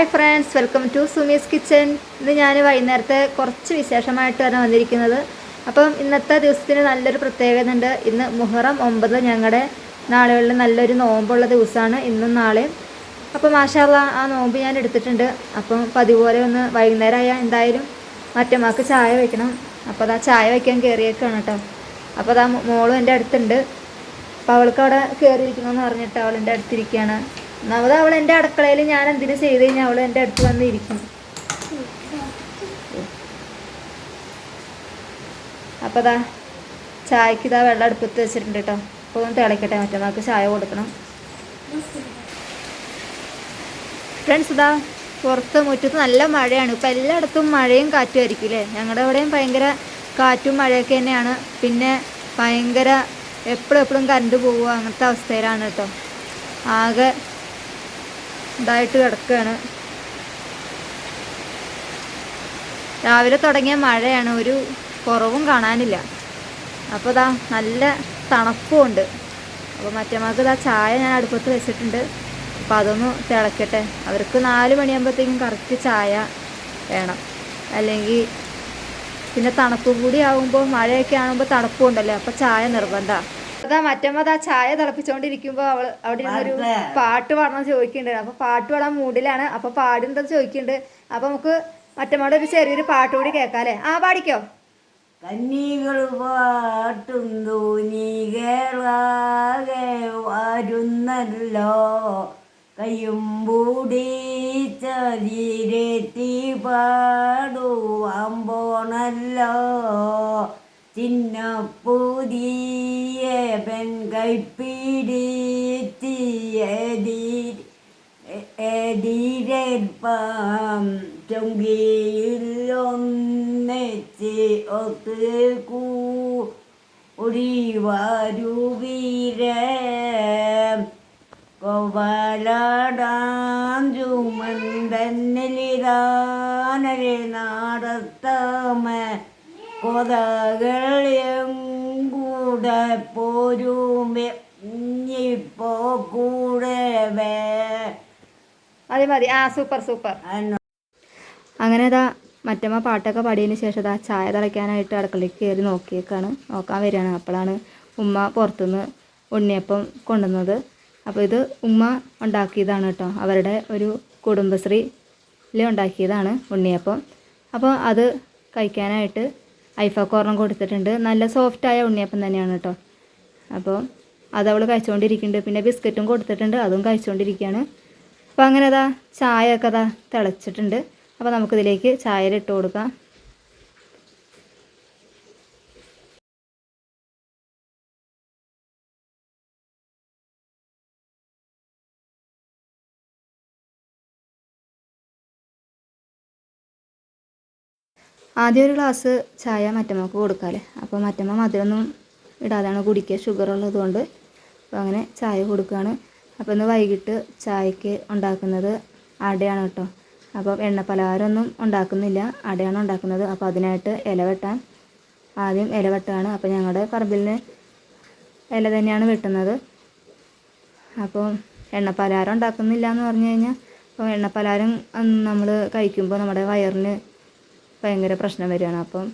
Hi friends welcome to Sumi's kitchen ഇന്ന് ഞാൻ വൈകുന്നേരത്തെ കുറച്ച് വിശേഷമായിട്ടാണ് വന്നിരിക്കുന്നത്. അപ്പം ഇന്നത്തെ ദിവസത്തിന് നല്ലൊരു പ്രത്യേകത ഉണ്ട്. ഇന്ന് മുഹറം ഒമ്പത് ഞങ്ങളുടെ നാളുകളിൽ നല്ലൊരു നോമ്പുള്ള ദിവസമാണ് ഇന്നും നാളെയും. അപ്പം മാഷാല്ല ആ നോമ്പ് ഞാൻ എടുത്തിട്ടുണ്ട്. അപ്പം പതിപോലെ ഒന്ന് വൈകുന്നേരമായ എന്തായാലും മറ്റമ്മക്ക് ചായ വയ്ക്കണം അപ്പോൾ അതാ ചായ വയ്ക്കാൻ കയറിയേക്കാണ് കേട്ടോ. അപ്പോൾ അതാ മോളും എന്റെ അടുത്തുണ്ട്. അപ്പോൾ അവൾക്ക് അവിടെ കയറിയിരിക്കണമെന്ന് പറഞ്ഞിട്ട് അവൾ എന്റെ അടുത്തിരിക്കുകയാണ് ഒന്നാമത് അവൾ എന്റെ അടുക്കളയിൽ ഞാൻ എന്തിനു ചെയ്ത് കഴിഞ്ഞാൽ അവൾ എന്റെ അടുത്ത് വന്ന് ഇരിക്കും. അപ്പോൾ അതാ ചായക്ക് ഇതാ വെള്ളം അടുപ്പത്ത് വെച്ചിട്ടുണ്ട് കേട്ടോ. അപ്പോൾ ഒന്ന് തിളയ്ക്കട്ടെ മറ്റന്നാൾക്ക് ചായ കൊടുക്കണം. ഫ്രണ്ട്സ് ഇതാ പുറത്ത് മുറ്റത്ത് നല്ല മഴയാണ്. ഇപ്പം എല്ലായിടത്തും മഴയും കാറ്റും ആയിരിക്കും അല്ലേ ഞങ്ങളുടെ അവിടെയും ഭയങ്കര കാറ്റും മഴയൊക്കെ തന്നെയാണ്. പിന്നെ ഭയങ്കര എപ്പോഴും എപ്പോഴും കറണ്ട് പോവുക അങ്ങനത്തെ അവസ്ഥയിലാണ് കേട്ടോ. ആകെ ഇതായിട്ട് കിടക്കുകയാണ് രാവിലെ തുടങ്ങിയ മഴയാണ് ഒരു കുറവും കാണാനില്ല. അപ്പോൾ ഇതാ നല്ല തണുപ്പുമുണ്ട് അപ്പോൾ മറ്റേമാർക്ക് ഇതാ ചായ ഞാൻ അടുപ്പത്ത് വെച്ചിട്ടുണ്ട്. അപ്പോൾ അതൊന്ന് തിളക്കട്ടെ. അവർക്ക് നാല് മണിയാകുമ്പോഴത്തേക്കും കറക്റ്റ് ചായ വേണം. അല്ലെങ്കിൽ പിന്നെ തണുപ്പ് കൂടി ആകുമ്പോൾ മഴയൊക്കെ ആകുമ്പോൾ തണുപ്പും ഉണ്ടല്ലോ? അപ്പോൾ ചായ നിർബന്ധമാണ് അതാ മറ്റമ്മ അതാ ചായ തിളപ്പിച്ചോണ്ടിരിക്കുമ്പോ അവൾ അവിടെ ഇരുന്നൊരു പാട്ട് പാടണം ചോദിക്കുന്നുണ്ട്. അപ്പൊ പാട്ട് പാടാൻ മൂഡിലാണ് അപ്പൊ പാടുന്നത് ചോദിക്കുന്നുണ്ട്. അപ്പൊ നമുക്ക് മറ്റമ്മയുടെ ഒരു ചെറിയൊരു പാട്ട് കൂടി കേൾക്കാല്ലേ? ആ പാടിക്കോ. കന്നികൾ പാട്ടുന്നു നീകളാകെ വരുന്നല്ലോ. കയ്യും പൂടി ചരീരത്തി പാടുവാൻ പോണല്ലോ. ചിന്ന പുതിയ പെൺ കൈപ്പിടിത്തിയതിരൽപ്പം ചൊങ്കിയിലൊന്നിച്ച് ഒത്ത് കൂടി വരുവീര കോവലാടാം ചുമന്തന്നിലിതാനരെ നാടത്തമ. കൊതകൾ എങ്കൂടെ പോരുമേ ഇപ്പോ കൂടെ വേ മതി. മതി ആ സൂപ്പർ സൂപ്പർ. അങ്ങനെ ഇതാ മറ്റമ്മ പാട്ടൊക്കെ പാടിയതിന് ശേഷം ഇതാ ചായ തിളയ്ക്കാനായിട്ട് അടുക്കളയിൽ കയറി നോക്കിയേക്കാണ്. നോക്കാൻ വരികയാണ്. അപ്പോഴാണ് ഉമ്മ പുറത്തുനിന്ന് ഉണ്ണിയപ്പം കൊണ്ടുവന്നത്. അപ്പോൾ ഇത് ഉമ്മ ഉണ്ടാക്കിയതാണ് കേട്ടോ. അവരുടെ ഒരു കുടുംബശ്രീയിൽ ഉണ്ടാക്കിയതാണ് ഉണ്ണിയപ്പം. അപ്പോൾ അത് കഴിക്കാനായിട്ട് ഐഫക്കോർണം കൊടുത്തിട്ടുണ്ട്. നല്ല സോഫ്റ്റായ ഉണ്ണിയപ്പം തന്നെയാണ് കേട്ടോ അപ്പോൾ അത് അവൾ കഴിച്ചുകൊണ്ടിരിക്കുന്നുണ്ട് പിന്നെ ബിസ്ക്കറ്റും കൊടുത്തിട്ടുണ്ട്. അതും കഴിച്ചുകൊണ്ടിരിക്കുകയാണ് അപ്പോൾ അങ്ങനെ അതാ ചായ ഒക്കെ അതാ തിളച്ചിട്ടുണ്ട്. അപ്പോൾ നമുക്കിതിലേക്ക് ചായയിലിട്ട് കൊടുക്കാം. ആദ്യം ഒരു ഗ്ലാസ് ചായ മറ്റമ്മക്ക് കൊടുക്കാമല്ലേ അപ്പോൾ മറ്റമ്മ മധുരമൊന്നും ഇടാതെയാണ് കുടിക്കുക ഷുഗർ ഉള്ളതുകൊണ്ട്. അപ്പോൾ അങ്ങനെ ചായ കൊടുക്കുകയാണ്. അപ്പോൾ ഇന്ന് വൈകിട്ട് ചായക്ക് ഉണ്ടാക്കുന്നത് അടയാണ് കേട്ടോ. അപ്പോൾ എണ്ണ പലഹാരമൊന്നും ഉണ്ടാക്കുന്നില്ല. അടയാണ് ഉണ്ടാക്കുന്നത്. അപ്പോൾ അതിനായിട്ട് ഇല വെട്ടാൻ ആദ്യം ഇല വെട്ടാണ്. അപ്പോൾ ഞങ്ങളുടെ പറമ്പിലിന് ഇല തന്നെയാണ് വെട്ടുന്നത്. അപ്പോൾ എണ്ണ പലഹാരം ഉണ്ടാക്കുന്നില്ല എന്ന് പറഞ്ഞു കഴിഞ്ഞാൽ അപ്പോൾ എണ്ണ പലഹാരം നമ്മൾ കഴിക്കുമ്പോൾ നമ്മുടെ വയറിന് ഭയങ്കര പ്രശ്നം വരികയാണ്. അപ്പം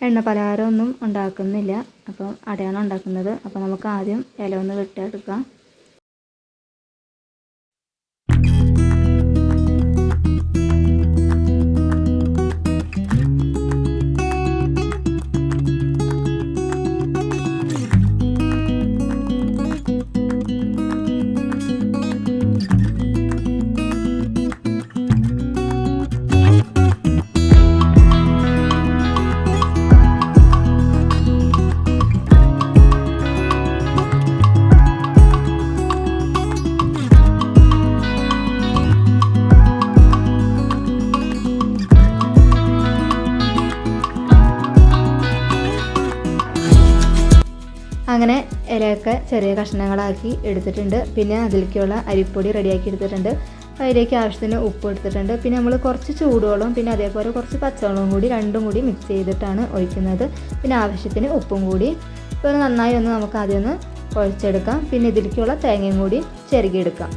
എണ്ണ പലഹാരമൊന്നും ഉണ്ടാക്കുന്നില്ല. അപ്പം അടയാണ് ഉണ്ടാക്കുന്നത്. അപ്പോൾ നമുക്ക് ആദ്യം ഇല ഒന്ന് വെട്ടിയെടുക്കാം. ഇലയൊക്കെ ചെറിയ കഷ്ണങ്ങളാക്കി എടുത്തിട്ടുണ്ട്. പിന്നെ അതിലേക്കുള്ള അരിപ്പൊടി റെഡിയാക്കി എടുത്തിട്ടുണ്ട്. അതിലേക്ക് ആവശ്യത്തിന് ഉപ്പ് എടുത്തിട്ടുണ്ട്. പിന്നെ നമ്മൾ കുറച്ച് ചൂടുവെള്ളവും പിന്നെ അതേപോലെ കുറച്ച് പച്ചവെള്ളവും കൂടി രണ്ടും കൂടി മിക്സ് ചെയ്തിട്ടാണ് ഒഴിക്കുന്നത്. പിന്നെ ആവശ്യത്തിന് ഉപ്പും കൂടി. ഇപ്പോൾ നന്നായി ഒന്ന് നമുക്ക് ആദ്യം ഒന്ന് കുഴച്ചെടുക്കാം. പിന്നെ ഇതിലേക്കുള്ള തേങ്ങയും കൂടി ചെറുകിയെടുക്കാം.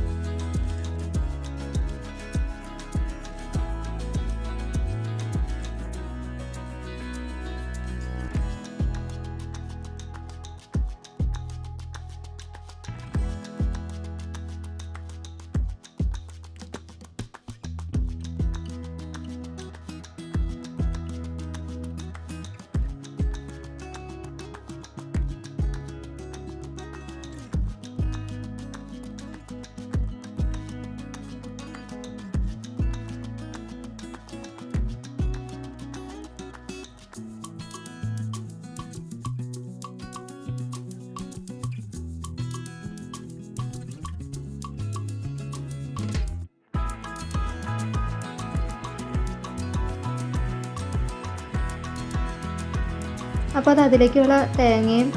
അപ്പോൾ അത് അതിലേക്കുള്ള തേങ്ങയും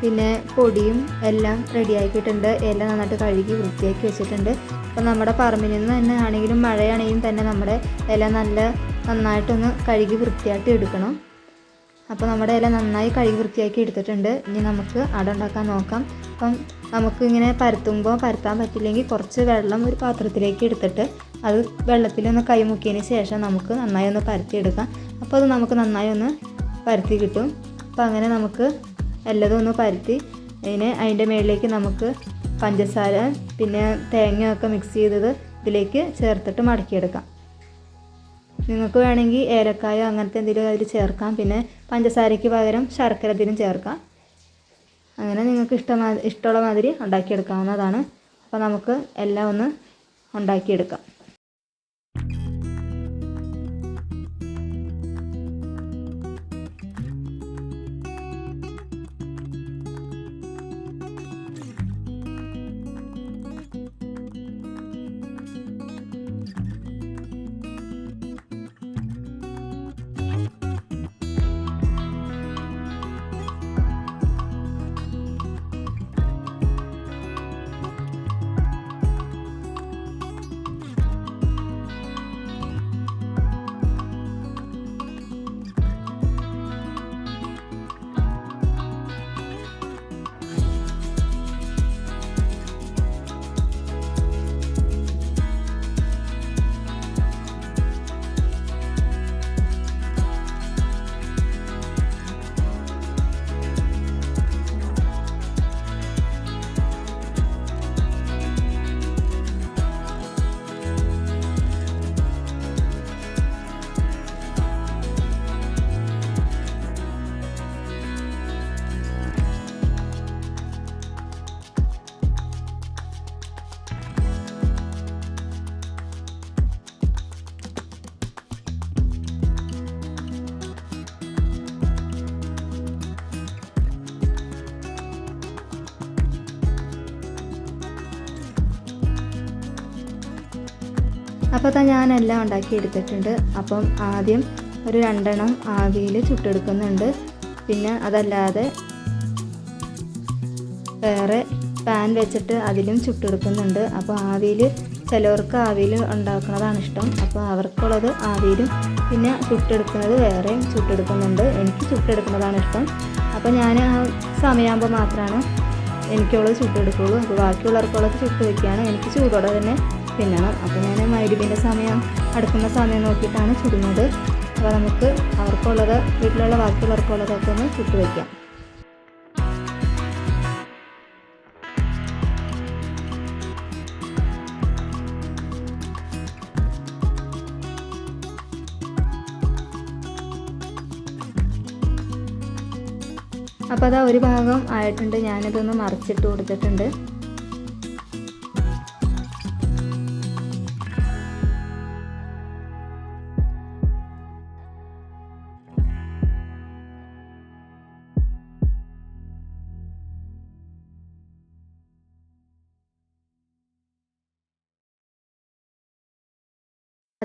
പിന്നെ പൊടിയും എല്ലാം റെഡിയാക്കിയിട്ടുണ്ട് എല്ലാം നന്നായിട്ട് കഴുകി വൃത്തിയാക്കി വെച്ചിട്ടുണ്ട്. അപ്പോൾ നമ്മുടെ പറമ്പിൽ നിന്ന് തന്നെ ആണെങ്കിലും മഴയാണെങ്കിലും തന്നെ നമ്മുടെ ഇല നല്ല നന്നായിട്ടൊന്ന് കഴുകി വൃത്തിയാക്കി എടുക്കണം. അപ്പോൾ നമ്മുടെ ഇല നന്നായി കഴുകി വൃത്തിയാക്കി എടുത്തിട്ടുണ്ട്. ഇനി നമുക്ക് അട ഉണ്ടാക്കാൻ നോക്കാം. അപ്പം നമുക്ക് ഇങ്ങനെ പരത്തുമ്പോൾ പരത്താൻ പറ്റില്ലെങ്കിൽ കുറച്ച് വെള്ളം ഒരു പാത്രത്തിലേക്ക് എടുത്തിട്ട് അത് വെള്ളത്തിലൊന്ന് കൈമുക്കിയതിന് ശേഷം നമുക്ക് നന്നായി ഒന്ന് പരത്തിയെടുക്കാം. അപ്പോൾ അത് നമുക്ക് നന്നായി ഒന്ന് പരത്തി കിട്ടും. അപ്പോൾ അങ്ങനെ നമുക്ക് എല്ലതും ഒന്ന് പരത്തി അതിന് അതിന്റെ മുകളിലേക്ക് നമുക്ക് പഞ്ചസാര പിന്നെ തേങ്ങയൊക്കെ മിക്സ് ചെയ്തത് ഇതിലേക്ക് ചേർത്തിട്ട് മടക്കിയെടുക്കാം. നിങ്ങൾക്ക് വേണമെങ്കിൽ ഏലക്കായോ അങ്ങനത്തെ എന്തെങ്കിലും അതിൽ ചേർക്കാം. പിന്നെ പഞ്ചസാരയ്ക്ക് പകരം ശർക്കര ഇതിനും ചേർക്കാം. അങ്ങനെ നിങ്ങൾക്ക് ഇഷ്ടമാ ഇഷ്ടമുള്ള മാതിരി ഉണ്ടാക്കിയെടുക്കാവുന്നതാണ്. അപ്പോൾ നമുക്ക് എല്ലാം ഒന്ന് ഉണ്ടാക്കിയെടുക്കാം. അപ്പോൾ ഞാൻ ഞാനെല്ലാം ഉണ്ടാക്കി എടുത്തിട്ടുണ്ട് അപ്പം ആദ്യം ഒരു രണ്ടെണ്ണം ആവിയിൽ ചുട്ടെടുക്കുന്നുണ്ട്. പിന്നെ അതല്ലാതെ വേറെ പാൻ വെച്ചിട്ട് അതിലും ചുട്ടെടുക്കുന്നുണ്ട്. അപ്പോൾ ആവിയിൽ ചിലവർക്ക് ആവിയിൽ ഉണ്ടാക്കുന്നതാണ് ഇഷ്ടം. അപ്പോൾ അവർക്കുള്ളത് ആവിയിലും പിന്നെ ചുട്ടെടുക്കുന്നത് വേറെയും ചുട്ടെടുക്കുന്നുണ്ട്. എനിക്ക് ചുട്ടെടുക്കുന്നതാണ് ഇഷ്ടം. അപ്പോൾ ഞാൻ ആ സമയമാകുമ്പോൾ മാത്രമാണ് എനിക്കുള്ളത് ചുട്ടെടുക്കുള്ളൂ. അപ്പോൾ ബാക്കിയുള്ളവർക്കുള്ളത് ചുട്ട് വയ്ക്കുകയാണ് എനിക്ക് ചൂടോടെ തന്നെ തിന്നണം. അപ്പോൾ ഞാൻ മൈരുവിന്റെ സമയം അടുക്കുന്ന സമയം നോക്കിയിട്ടാണ് ചുടുന്നത്. അപ്പോൾ നമുക്ക് അവർക്കുള്ളത് വീട്ടിലുള്ള ബാക്കിയുള്ളവർക്കുള്ളതൊക്കെ ഒന്ന് ചുട്ട് വയ്ക്കാം അപ്പോൾ അതാ ഒരു ഭാഗം ആയിട്ടുണ്ട്. ഞാനിതൊന്ന് മറിച്ചിട്ട് കൊടുത്തിട്ടുണ്ട്.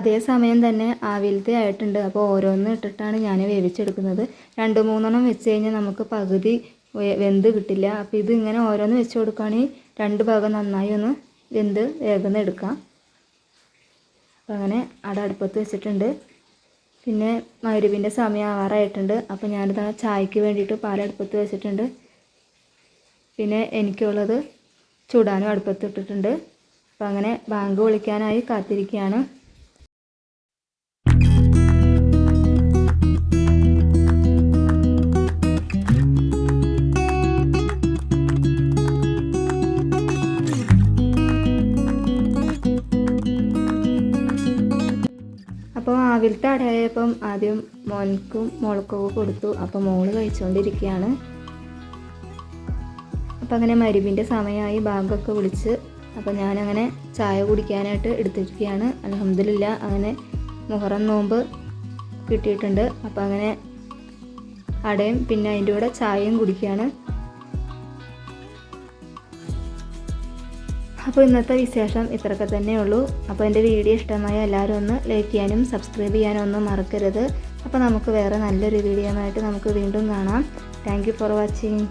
അതേ സമയം തന്നെ ആവിലത്തെ ആയിട്ടുണ്ട്. അപ്പോൾ ഓരോന്ന് ഇട്ടിട്ടാണ് ഞാൻ വേവിച്ചെടുക്കുന്നത്. രണ്ട് മൂന്നെണ്ണം വെച്ച് കഴിഞ്ഞാൽ നമുക്ക് പകുതി വെന്ത് കിട്ടില്ല. അപ്പോൾ ഇത് ഇങ്ങനെ ഓരോന്ന് വെച്ച് കൊടുക്കുകയാണെങ്കിൽ രണ്ട് ഭാഗം നന്നായി ഒന്ന് വെന്ത് വേഗം എടുക്കാം. അപ്പോൾ അങ്ങനെ അട അടുപ്പത്ത് വെച്ചിട്ടുണ്ട്. പിന്നെ മരുവിന്റെ സമയം ആവാറായിട്ടുണ്ട്. അപ്പോൾ ഞാനിതാ ചായക്ക് വേണ്ടിയിട്ട് പാലടുപ്പത്ത് വെച്ചിട്ടുണ്ട്. പിന്നെ എനിക്കുള്ളത് ചൂടാനും അടുപ്പത്ത് ഇട്ടിട്ടുണ്ട്. അപ്പോൾ അങ്ങനെ ബാങ്ക് വിളിക്കാനായി കാത്തിരിക്കുകയാണ്. അപ്പോൾ ആവിലത്തെ അടയായപ്പം ആദ്യം മോൻക്കും മോൾക്കൊക്കെ കൊടുത്തു. അപ്പോൾ മോൾ കഴിച്ചുകൊണ്ടിരിക്കുകയാണ് അപ്പോൾ അങ്ങനെ മരുവിന്റെ സമയമായി ബാഗൊക്കെ വിളിച്ച് അപ്പോൾ ഞാനങ്ങനെ ചായ കുടിക്കാനായിട്ട് എടുത്തിരിക്കുകയാണ്. അലഹമ്മദില്ല അങ്ങനെ മുഹറം നോമ്പ് കിട്ടിയിട്ടുണ്ട്. അപ്പോൾ അങ്ങനെ അടയും പിന്നെ അതിന്റെ കൂടെ ചായയും കുടിക്കുകയാണ്. അപ്പോൾ ഇന്നത്തെ വിശേഷം ഇത്രയൊക്കെ തന്നെ ഉള്ളൂ. അപ്പോൾ എന്റെ വീഡിയോ ഇഷ്ടമായ എല്ലാവരും ഒന്ന് ലൈക്ക് ചെയ്യാനും സബ്സ്ക്രൈബ് ചെയ്യാനും ഒന്നും മറക്കരുത്. അപ്പോൾ നമുക്ക് വേറെ നല്ലൊരു വീഡിയോ ആയിട്ട് നമുക്ക് വീണ്ടും കാണാം. Thank for watching